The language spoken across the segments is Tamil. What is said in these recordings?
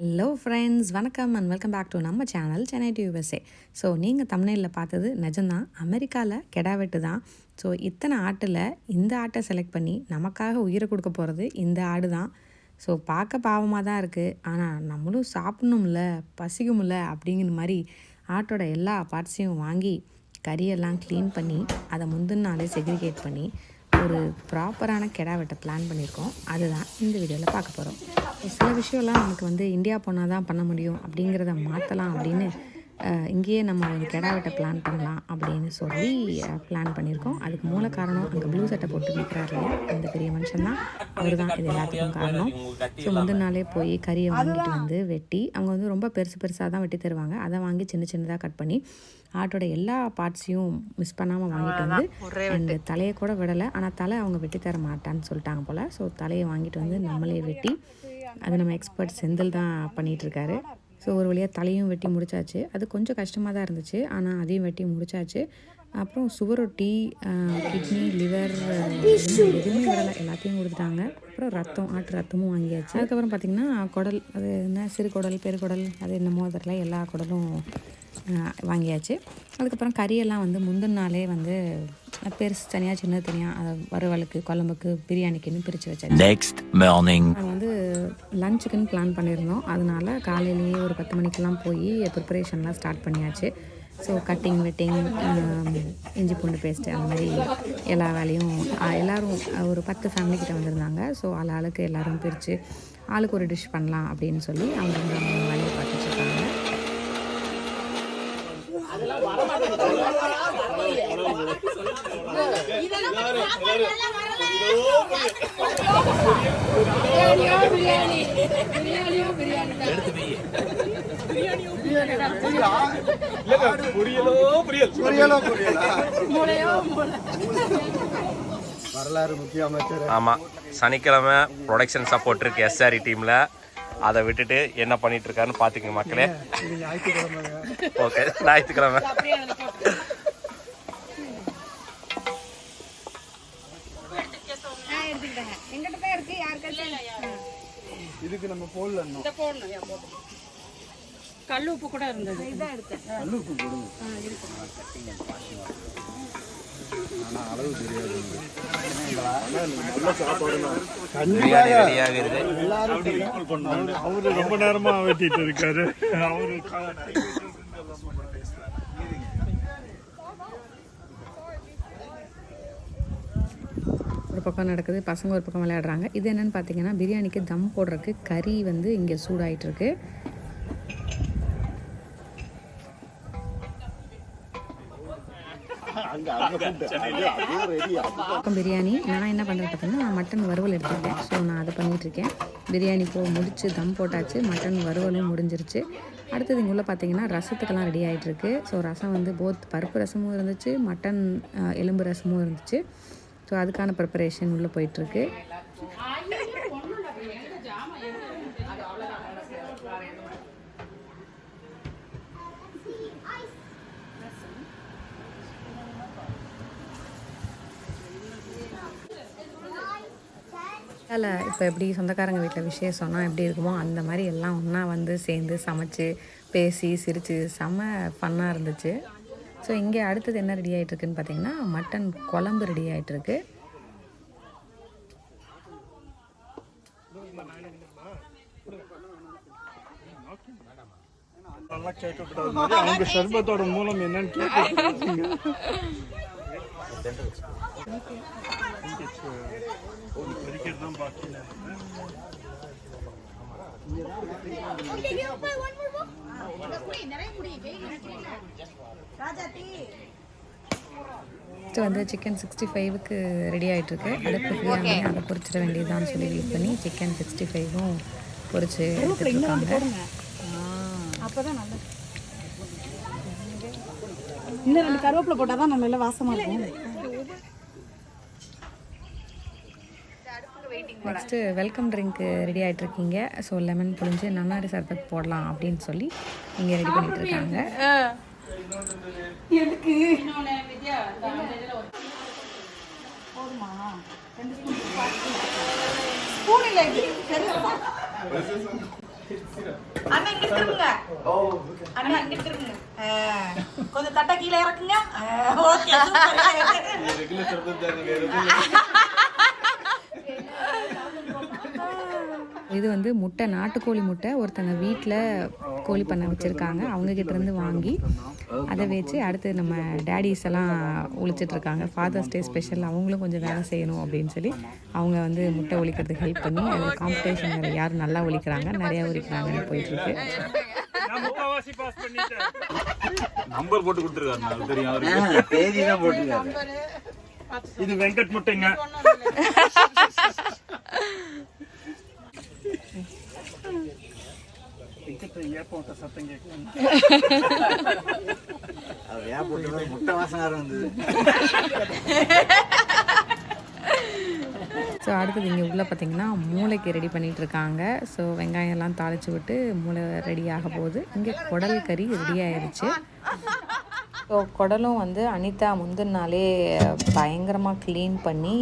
ஹலோ ஃப்ரெண்ட்ஸ் வணக்கம் அண்ட் வெல்கம் பேக் டு நம்ம channel Chennai to USA so நீங்கள் தமிழ்நிலையில் பார்த்தது நிஜம்தான். அமெரிக்காவில் கெடா வெட்டு தான் ஸோ இத்தனை ஆட்டில் இந்த ஆட்டை செலக்ட் பண்ணி நமக்காக உயிரை கொடுக்க போகிறது இந்த ஆடு தான் ஸோ பார்க்க பாவமாக தான் இருக்குது ஆனால் நம்மளும் சாப்பிடணும்ல பசிக்கும்ல அப்படிங்கிற மாதிரி ஆட்டோட எல்லா பார்ட்ஸையும் வாங்கி கறியெல்லாம் க்ளீன் பண்ணி அதை முந்தின நாளே செக்ரிகேட் பண்ணி ஒரு ப்ராப்பரான கெடா வெட்ட பிளான் பண்ணியிருக்கோம் அதுதான் இந்த வீடியோவில் பார்க்க போகிறோம் சில விஷயம்லாம் நமக்கு வந்து இந்தியா போனால் தான் பண்ண முடியும் அப்படிங்கிறத மாற்றலாம் அப்படின்னு இங்கேயே நம்ம ஒரு கெடா வெட்ட பிளான் பண்ணலாம் அப்படின்னு சொல்லி பிளான் பண்ணியிருக்கோம் அதுக்கு மூல காரணம் அங்கே ப்ளூ சட்டை போட்டு நிற்கிறாரு இல்லையா? அந்த பெரிய மனுஷன் தான். அவர் தான் இது எல்லாத்துக்கும் காரணம். ஸோ முந்தின நாளே போய் கறியை வாங்கிட்டு வந்து வெட்டி அவங்க வந்து ரொம்ப பெருசு பெருசாக தான் வெட்டி தருவாங்க. அதை வாங்கி சின்ன சின்னதாக கட் பண்ணி ஆட்டோட எல்லா பார்ட்ஸையும் மிஸ் பண்ணாமல் வாங்கிட்டு வந்து அந்த தலையை கூட விடலை. ஆனால் தலை அவங்க வெட்டி தர மாட்டான்னு சொல்லிட்டாங்க போல். ஸோ தலையை வாங்கிட்டு வந்து நம்மளே வெட்டி அது நம்ம எக்ஸ்பர்ட் செந்தில் தான் பண்ணிட்டு இருக்காரு. ஸோ ஒரு வழியாக தலையும் வெட்டி முடிச்சாச்சு. அது கொஞ்சம் கஷ்டமாக தான் இருந்துச்சு. ஆனால் அதையும் வெட்டி முடிச்சாச்சு. அப்புறம் சுவரொட்டி கிட்னி லிவர் எதுவுமே விடலை. எல்லாத்தையும் கொடுத்துட்டாங்க. அப்புறம் ரத்தம் ஆட்டு ரத்தமும் வாங்கியாச்சு. அதுக்கப்புறம் பார்த்திங்கன்னா குடல் அது என்ன சிறு குடல் பெருக்குடல் அது என்னமோ அதில் எல்லா குடலும் வாங்கியாச்சு. அதுக்கப்புறம் கறியெல்லாம் வந்து முந்தின நாளே வந்து பெருசு தனியாக சின்ன தனியாக அதை வறுவலுக்கு குழம்புக்கு பிரியாணிக்குன்னு பிரித்து வச்சாச்சு. Next morning. நாங்கள் வந்து லஞ்சுக்குன்னு பிளான் பண்ணியிருந்தோம். அதனால காலையிலேயே ஒரு பத்து மணிக்கெல்லாம் போய் ப்ரிப்பரேஷன்லாம் ஸ்டார்ட் பண்ணியாச்சு. ஸோ கட்டிங் வெட்டிங் இஞ்சி பூண்டு பேஸ்ட்டு அந்த மாதிரி எல்லா வேலையும் எல்லாரும் ஒரு பத்து ஃபேமிலி கிட்ட வந்திருந்தாங்க. ஸோ ஆள் ஆளுக்கு எல்லாரும் பிரித்து ஆளுக்கு ஒரு டிஷ் பண்ணலாம் அப்படின்னு சொல்லி அவங்க வந்து அவங்க வேலையை பார்த்துட்டு இருக்காங்க வரலாறு முக்கிய அமைச்சர். ஆமாம் சனிக்கிழமை ப்ரொடக்ஷன் சப்போர்ட் இருக்கு எஸ்ஆர்இ டீமில் அதை விட்டுட்டு என்ன பண்ணிட்டு இருக்காருன்னு பார்த்துக்கங்க மக்களே. இது ஞாயிற்றுக்கிழமைங்க ஓகே ஞாயிற்றுக்கிழமை இதுக்கு நம்ம போடல இன்னும். கல் உப்பு கூட இருந்தது. கல்லுப்பு போடுங்க. ஆனா அளவு தெரியாது. நல்ல சாப்பாடு பிரியாணி ரெடியாகிறது. எல்லாரும் அவரு ரொம்ப நேரமா வெட்டிட்டு இருக்காரு அவரு ஒரு பக்கம் நடக்குது பசங்க ஒரு பக்கம் விளையாடுறாங்க. இது என்னென்னு பார்த்தீங்கன்னா பிரியாணிக்கு தம் போடுறதுக்கு கறி வந்து இங்கே சூடாயிட்டுருக்கு. பக்கம் பிரியாணி நான் என்ன பண்ணுறேன் பார்த்தீங்கன்னா நான் மட்டன் வறுவல் எடுத்துருக்கேன். ஸோ நான் அதை பண்ணிகிட்ருக்கேன் இருக்கேன் பிரியாணி போ முடிச்சு தம் போட்டாச்சு மட்டன் வறுவலும் முடிஞ்சிருச்சு. அடுத்தது இங்கே உள்ள பார்த்தீங்கன்னா ரசத்துக்கெல்லாம் ரெடி ஆகிட்டுருக்கு ஸோ ரசம் வந்து போத் பருப்பு ரசமும் இருந்துச்சு மட்டன் எலும்பு ரசமும் இருந்துச்சு. ஸோ அதுக்கான ப்ரிப்பரேஷன் உள்ளே போயிட்டுருக்கு. அதில் இப்போ எப்படி சொந்தக்காரங்க வீட்டில் விசேஷம்னா எப்படி இருக்குமோ அந்த மாதிரி எல்லாம் ஒன்றா வந்து சேர்ந்து சமைச்சு பேசி சிரித்து செம்ம ஃபன்னாக இருந்துச்சு. ஸோ இங்கே அடுத்தது என்ன ரெடி ஆகிட்டு இருக்குன்னு பார்த்தீங்கன்னா மட்டன் குழம்பு ரெடி ஆகிட்டு இருக்கு நல்லா கேட்கக்கூடாது மாதிரி அவங்க சர்பத்தோட மூலம் என்னன்னு கேட்க தான் பாக்கி ஸோ வந்து சிக்கன் சிக்ஸ்டி ஃபைவுக்கு ரெடி ஆகிட்டுருக்கு அடுப்பு ஃப்ரீயாக அதை பொரிச்சிட வேண்டியதான்னு சொல்லி வெயிட் பண்ணி சிக்கன் சிக்ஸ்டி ஃபைவும் பொரிச்சு எடுத்துட்டு இருக்காங்க இன்னும் ரெண்டு கருவேப்பிலை போட்டால் தான் நம்ம எல்லாம் வாசமாக இருக்கும் நெக்ஸ்ட்டு வெல்கம் ட்ரிங்க் ரெடி ஆகிட்டு இருக்கீங்க ஸோ லெமன் புழிஞ்சு நன்னாரி சர்பத் போடலாம் அப்படின்னு சொல்லி இங்கே ரெடி பண்ணிட்டு இருக்காங்க கொஞ்சம் தட்டை கீழே இறக்குங்க ஓகே இது வந்து முட்டை நாட்டுக்கோழி முட்டை ஒருத்தங்க வீட்டில் கோழி பண்ணை வச்சுருக்காங்க. அவங்கக்கிட்ட இருந்து வாங்கி அதை வச்சு அடுத்து நம்ம டேடிஸ் எல்லாம் ஒழிச்சிட்டு இருக்காங்க. ஃபாதர்ஸ் டே ஸ்பெஷல் அவங்களும் கொஞ்சம் வேலை செய்யணும் அப்படின்னு சொல்லி அவங்க வந்து முட்டை ஒழிக்கிறதுக்கு ஹெல்ப் பண்ணி அது காம்படிஷன் யார் நல்லா ஒழிக்கிறாங்க. நிறையா ஒழிக்கிறாங்கன்னு போயிட்டுருக்கு நம்பர் போட்டு கொடுத்துருக்காரு தெரியும் அவருக்கு. தேதி தான் போட்டிருக்காரு. இது வெங்கட் முட்டைங்க. அது ஏன் முட்டை வாசம் ஸோ அடுத்தது இங்கே உள்ளே பார்த்தீங்கன்னா மூளைக்கு ரெடி பண்ணிட்டு இருக்காங்க ஸோ வெங்காயம் எல்லாம் தாளித்து விட்டு மூளை ரெடி ஆக போகுது. இங்கே குடல் கறி ரெடி ஆயிருச்சு. ஸோ குடலும் வந்து அனிதா முந்தின நாளே பயங்கரமாக க்ளீன் பண்ணி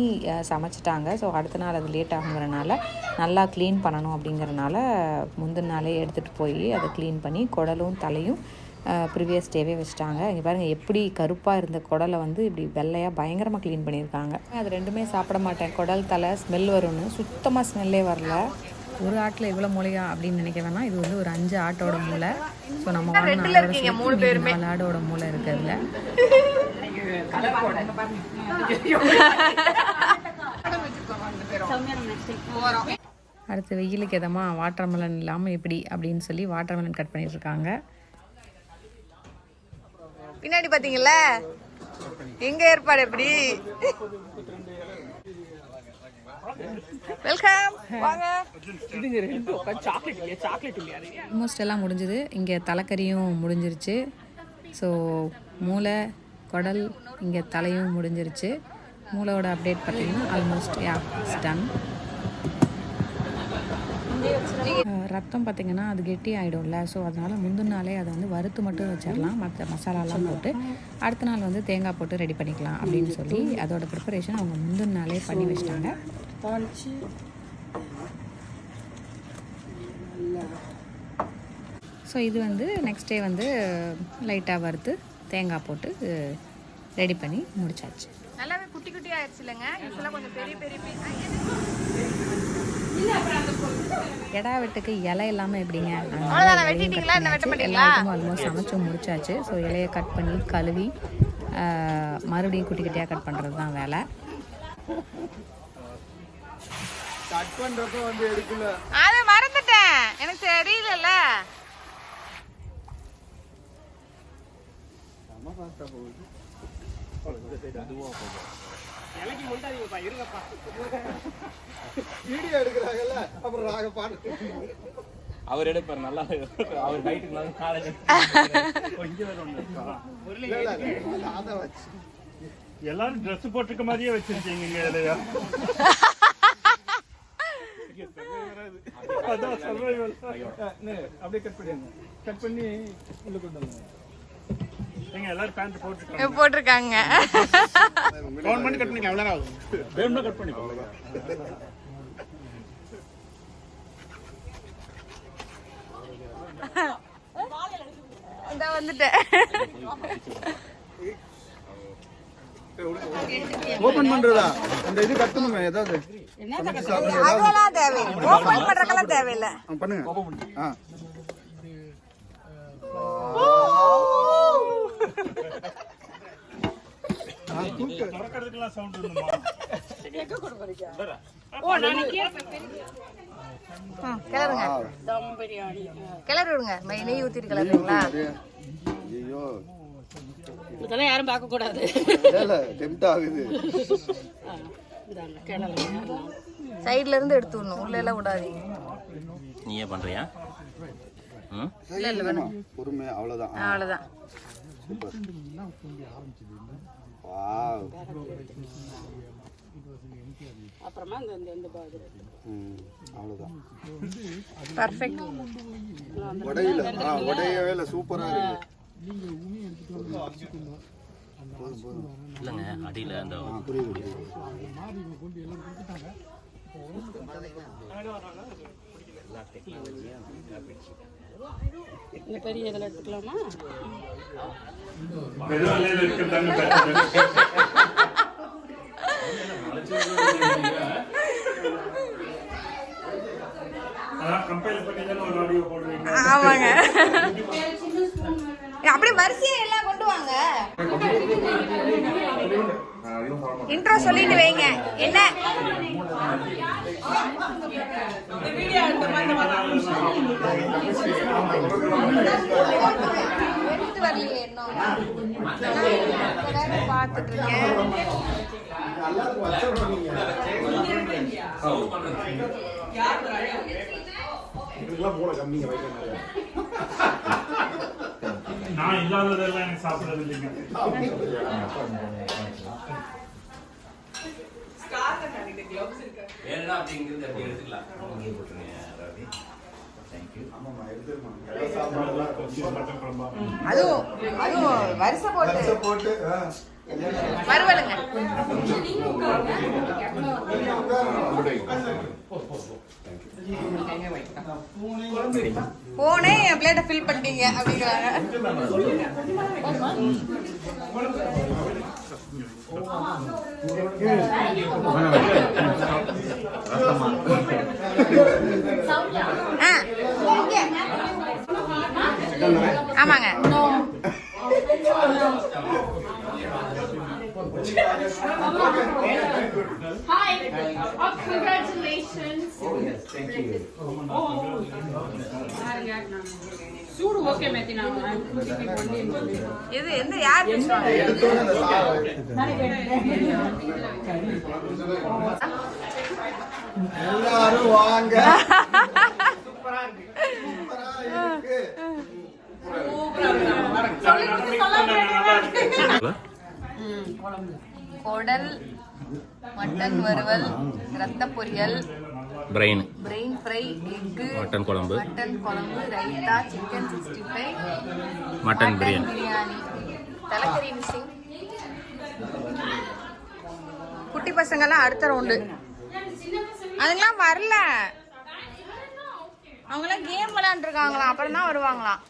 சமைச்சிட்டாங்க. ஸோ அடுத்த நாள் அது லேட் ஆகுங்கிறனால நல்லா க்ளீன் பண்ணணும் அப்படிங்கிறனால முந்தின நாளே எடுத்துகிட்டு போய் அதை க்ளீன் பண்ணி குடலும் தலையும் ப்ரீவியஸ் டேவே வச்சுட்டாங்க. இங்கே பாருங்கள் எப்படி கருப்பாக இருந்த குடலை வந்து இப்படி வெள்ளையாக பயங்கரமாக க்ளீன் பண்ணியிருக்காங்க. அது ரெண்டுமே சாப்பிட மாட்டேன். குடல் தலை ஸ்மெல் வரும்னு. சுத்தமாக ஸ்மெல்லே வரல. ஒரு ஆட்டில் இவ்வளோ மூளையா அப்படின்னு நினைக்க வேணாம். இது வந்து ஒரு அஞ்சு ஆட்டோட மூளை. ஸோ நம்ம ஆடோட நாலு ஆடோட மூளை இருக்கு அதில் அடுத்து வெயிலுக்கு எதமா வாட்டர்மெலன் இல்லாமல் எப்படி அப்படின்னு சொல்லி வாட்டர்மெலன் கட் பண்ணிட்டு இருக்காங்க பின்னாடி பார்த்தீங்களா எங்கள் ஏற்பாடு எப்படி? வெல்கம் ஆல்மோஸ்ட் எல்லாம் முடிஞ்சுது. இங்கே தலைக்கறியும் முடிஞ்சிருச்சு. ஸோ மூளை குடல் இங்கே தலையும் முடிஞ்சிருச்சு. மூளையோட அப்டேட் பார்த்தீங்கன்னா ஆல்மோஸ்ட் யா டன் ரத்தம் பார்த்திங்கன்னா அது கெட்டி ஆகிடும்ல ஸோ அதனால் முந்தின நாளே அதை வந்து வறுத்து மட்டும் வச்சிடலாம் மற்ற மசாலாலாம் போட்டு அடுத்த நாள் வந்து தேங்காய் போட்டு ரெடி பண்ணிக்கலாம் அப்படின்னு சொல்லி அதோட ப்ரிப்பரேஷன் அவங்க முந்தின நாளே பண்ணி வச்சிட்டாங்க. ஸோ இது வந்து நெக்ஸ்ட் டே வந்து லைட்டாக வறுத்து தேங்காய் போட்டு ரெடி பண்ணி முடிச்சாச்சு. நல்லாவே குட்டி குட்டி ஆயிடுச்சு இல்லைங்க? யூஸ்வலாக கொஞ்சம் பெரிய பெரிய. கெடா வெட்டுக்கு இலை இல்லாமல் எப்படிங்க? மாட்டீங்களா? ஆல்மோஸ்ட் சமைச்சு முடிச்சாச்சு. ஸோ இலையை கட் பண்ணி கழுவி மறுபடியும் குட்டி குட்டியாக கட் பண்ணுறது தான் வேலை அதை மறந்துட்டேன். எனக்கு தெரியலல்ல அவர் எடுப்பார் நல்லா அவர் ஹைட்டுக்கு நல்லா காலேஜ் எல்லாரும் Dress போட்டிருக்க மாதிரியே வச்சிருக்கீங்க இல்லையா அதான் survival. அப்படியே கட் பண்ணிடுங்க. கட் பண்ணி உள்ள கொண்டு வந்து நீங்க எல்லாரும் பேண்ட் போட்டுருக்காங்க. போட்டிருக்காங்க. ஃபோன் பண்ணி கட் பண்ணிக்கலாம் எவ்வளோ ஆகும். வேணும்னா கட் பண்ணிக்கோ இந்த வந்துட்டேன். ஓபன் பண்றதா? அந்த இது கட்டணுமே ஏதாவது. அதெல்லாம் தேவையில்லை. ஓப்பன் பண்றதுக்கெல்லாம் தேவையில்லை. ஆ, பண்ணுங்க. ஆ திறக்கிறதுக்கெல்லாம் சவுண்ட் வேணுமா கிளறுங்க. கிளறி விடுங்க மை- நெய் ஊத்திட்டு கிளறுங்களா ஐயோ. இதெல்லாம் யாரும் பார்க்க கூடாது. இல்ல டெம்ட் ஆகுது. சைடுல இருந்து எடுத்து விடணும் உள்ள எல்லாம் விடாதீங்க. நீயே பண்ணுறியா ம்? பொறுமை அவ்வளவுதான். ஆ, அவ்வளவுதான். வாவ் அப்புறமா இந்த இந்த இந்த பாது. ம், அவ்வளவுதான். பர்ஃபெக்ட் உடையில. ஆ உடையவே இல்ல சூப்பரா இருக்கு. இல்லைங்க அடியில் அந்த புரியுது வெறும் இருக்கிறதாங்க better. அதான் compile இந்த பெரிய இதில் எடுத்துக்கலாமா? ஆமாங்க. அப்படியே வரிசையா எல்லாம் கொண்டு வாங்க. இன்ட்ரோ சொல்லிட்டு வைங்க. என்ன? வீடியோ இந்த மாதிரி எடுத்து வரலையே இன்னும் பார்த்துட்டு இருக்கேன். நான் இல்லாததெல்லாம் எனக்கு சாப்பிடுறது இல்லைங்க வேணும்னா அப்படிங்கிறது அப்படி எடுத்துக்கலாம். அதுவும் அதுவும் வரிசை போட்டு. போட்டு மறுவலுங்க போனே என் பிளேட்டை ஃபில் பண்ணிட்டீங்க அப்படிங்கிறாங்க ஆ இங்க. ஆமாங்க சூடு ஓகே மேத்தி நான் எது எந்த யார் எல்லாரும் வாங்க. குடல் மட்டன் வறுவல் ரத்த பொரியல் brain brain fry egg mutton குழம்பு. மட்டன் குழம்பு raita chicken sixty five mutton biryani biryani தலைக்கறி missing குட்டி பசங்கெல்லாம் அடுத்த ரவுண்டு அதுங்களாம் வரல. அவங்களாம் கேம் விளையாண்டுருக்காங்களாம் அப்புறம் தான் வருவாங்களாம்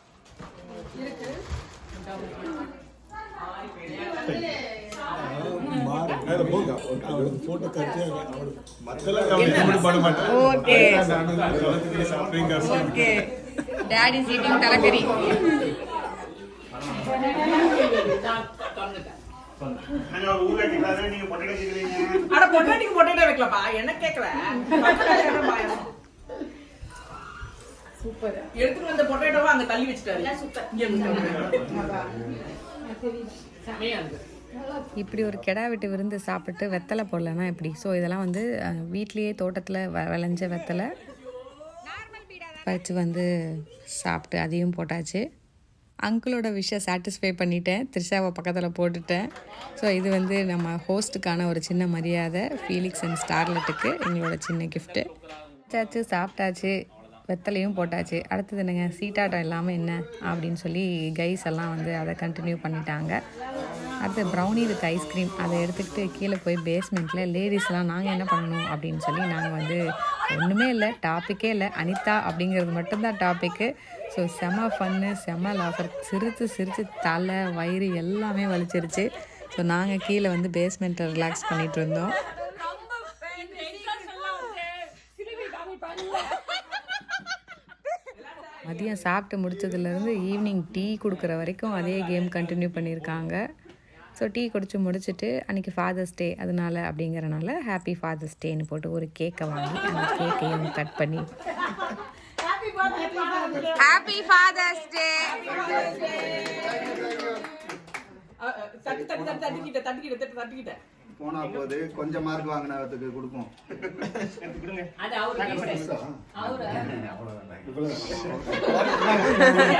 டாடி சீட்டிங் தலைக்கறி. அட பொட்டாட்டிக்கு பொட்டேட்டோ வைக்கலப்பா என்ன கேட்கல சூப்பர் எடுத்துட்டு வந்த பொட்டேட்டோவை அங்க தள்ளி வச்சுட்டாரு இங்க இருந்து. செமையா இருக்கு இப்படி ஒரு கெடா வெட்டு விருந்து சாப்பிட்டு வெத்தலை போடலன்னா எப்படி? ஸோ இதெல்லாம் வந்து வீட்லேயே தோட்டத்தில் வ விளைஞ்ச வெத்தலை. பறித்து வந்து சாப்பிட்டு அதையும் போட்டாச்சு. அங்கிளோட விஷயம் சாட்டிஸ்ஃபை பண்ணிட்டேன். த்ரிஷாவை பக்கத்தில் போட்டுட்டேன். ஸோ இது வந்து நம்ம ஹோஸ்ட்டுக்கான ஒரு சின்ன மரியாதை. ஃபீலிக்ஸ் அண்ட் ஸ்டார்லெட்டுக்கு எங்களோட சின்ன கிஃப்ட்டு சாச்சு சாப்பிட்டாச்சு வெத்தலையும் போட்டாச்சு. அடுத்தது என்னங்க? சீட்டாட்டம் இல்லாமல் என்ன? அப்படின்னு சொல்லி கைஸ் எல்லாம் வந்து அதை கண்டினியூ பண்ணிட்டாங்க. அடுத்து ப்ரௌனி வித் ஐஸ்கிரீம் அதை எடுத்துக்கிட்டு கீழே போய் பேஸ்மெண்ட்டில் லேடிஸ்லாம் நாங்கள் என்ன பண்ணணும் அப்படின்னு சொல்லி நாங்கள் வந்து ஒன்றுமே இல்லை டாப்பிக்கே இல்லை. அனிதா அப்படிங்கிறது மட்டும்தான் டாப்பிக்கு ஸோ செம ஃபன்னு செம லாஃபர் சிரித்து சிரித்து தலை வயிறு எல்லாமே வலிச்சிருச்சு. ஸோ நாங்கள் கீழே வந்து பேஸ்மெண்ட்டில் ரிலாக்ஸ் பண்ணிகிட்டு இருந்தோம். மதியம் சாப்பிட்டு முடிச்சதுலேருந்து ஈவினிங் டீ கொடுக்குற வரைக்கும் அதே கேம் கண்டினியூ பண்ணியிருக்காங்க ஸோ டீ குடிச்சு முடிச்சுட்டு அன்றைக்கி ஃபாதர்ஸ் டே அதனால அப்படிங்கிறனால ஹாப்பி ஃபாதர்ஸ் டேன்னு போட்டு ஒரு கேக்கை வாங்கி அந்த கேக்கையும் கட் பண்ணி. ஹாப்பி ஃபாதர்ஸ் டே தட்டு தட்டு தட்டு தட்டி தட்டி தட்டிக்கிட்ட. போனா போது கொஞ்சம் மார்க் வாங்கினதுக்கு கொடுப்போம். அது அவரு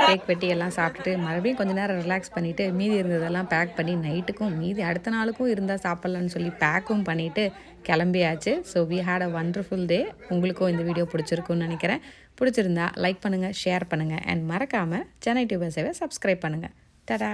கேக் வெட்டி எல்லாம் சாப்பிட்டுட்டு மறுபடியும் கொஞ்ச நேரம் ரிலாக்ஸ் பண்ணிவிட்டு மீதி இருந்ததெல்லாம் பேக் பண்ணி நைட்டுக்கும் மீதி அடுத்த நாளுக்கும் இருந்தால் சாப்பிட்லான்னு சொல்லி பேக்கும் பண்ணிவிட்டு கிளம்பியாச்சு. So we had a wonderful day உங்களுக்கும் இந்த வீடியோ பிடிச்சிருக்குன்னு நினைக்கிறேன். பிடிச்சிருந்தா லைக் பண்ணுங்கள் ஷேர் பண்ணுங்கள் அண்ட் மறக்காமல் சென்னை டியூபர்ஸை சப்ஸ்கிரைப் பண்ணுங்கள் டடா